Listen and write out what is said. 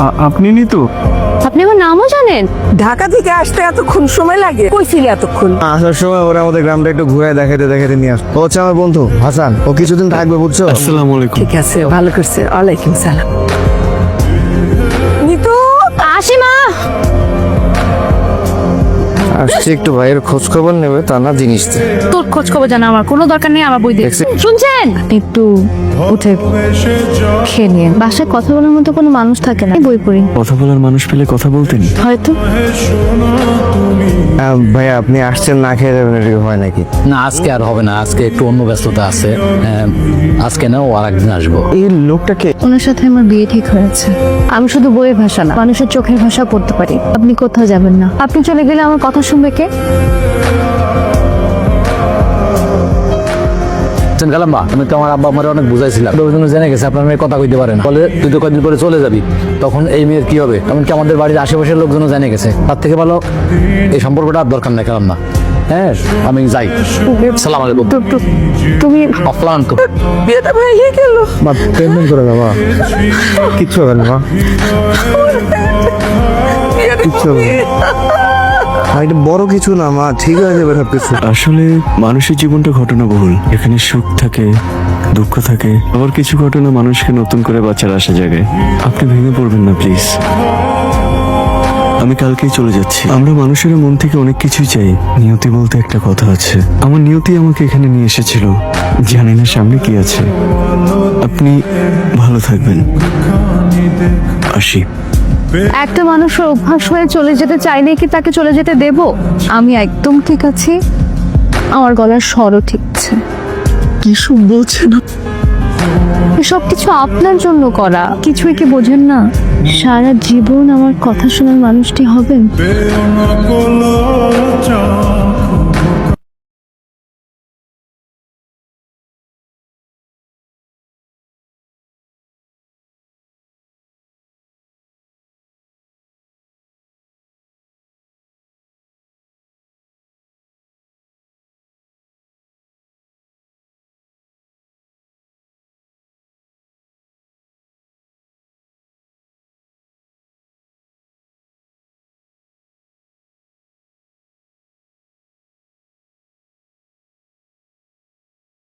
আ- নি তো আপনি আমার নামও জানেন? ঢাকা থেকে আসতে এতক্ষণ সময় লাগে? কইছিলি এতক্ষণ? আসার সময় ওরা আমাদের গ্রামটা একটু ঘুরে দেখাইতে দেখাইতে নিয়ে আস ও হচ্ছে আমার বন্ধু হাসান। ও কিছুদিন থাকবে বুঝছ? আসসালামু আলাইকুম। ঠিক আছে ভালো করছে। ওয়ালাইকুম সালাম। আসছে একটু ভাইয়ের খোঁজ খবর নেবে তা না জিনিস তোর খোঁজ খবর জানা আমার কোনো দরকার নেই আমার বই দেখছি। শুনছেন? একটু উঠে খেয়ে নিয়ে বাসায় কথা বলার মতো কোনো মানুষ থাকে না। বই পড়ি। কথা বলার মানুষ পেলে কথা বলতেন হয়তো। ভাইয়া আপনি আসছেন না খেয়ে যাবেন এটা কি হয় নাকি? না আজকে আর হবে না। আজকে একটু অন্য ব্যস্ততা আছে। আজকে না ও আর একদিন আসব। এই লোকটাকে ওনার সাথে আমার বিয়ে ঠিক হয়েছে। আমি শুধু বইয়ের ভাষা না মানুষের চোখের ভাষা পড়তে পারি। আপনি কোথাও যাবেন না। আপনি চলে গেলে আমার কথা শুনবে কে গেলাম বা আমি তো আমার আব্বা আমার অনেক বুঝাইছিলাম। ওই জন্য জেনে গেছে আপনার মেয়ে কথা কইতে পারেন বলে তুই তো কদিন পরে চলে যাবি তখন এই মেয়ের কি হবে? এমনকি আমাদের বাড়ির আশেপাশের লোকজনও জেনে গেছে। তার থেকে ভালো এই সম্পর্কটা আর দরকার নাই গেলাম না হ্যাঁ আমি যাই। সালাম আলাইকুম। তুমি অফলান তো। বিয়েটা ভেঙে গেল। মা পেমেন্ট করে দাও মা। কিচ্ছু হবে না মা। কিচ্ছু হবে এটা বড় কিছু না, মা। ঠিক হয়ে যাবে সব কিছু আসলে মানুষের জীবনটা ঘটনাবহুল। এখানে সুখ থাকে, দুঃখ থাকে। আবার কিছু ঘটনা মানুষকে নতুন করে বাঁচার আশা জাগায়। আপনি ভেঙে পড়বেন না, প্লিজ। আমি কালকেই চলে যাচ্ছি। আমরা মানুষের মন থেকে অনেক কিছুই চাই। নিয়তি বলতে একটা কথা আছে। আমার নিয়তি আমাকে এখানে নিয়ে এসেছিল। জানি না সামনে কি আছে। আপনি ভালো থাকবেন। আসি। একটা মানুষের অভ্যাস হয়ে চলে যেতে চাইলে কি তাকে চলে যেতে দেব? আমি একদম ঠিক আছি। আমার গলার স্বরও ঠিক আছে। কি সব বলছেন এসব কিছু আপনার জন্য করা। কিছুই কি বোঝেন না? সারা জীবন আমার কথা শোনার মানুষটি হবেন?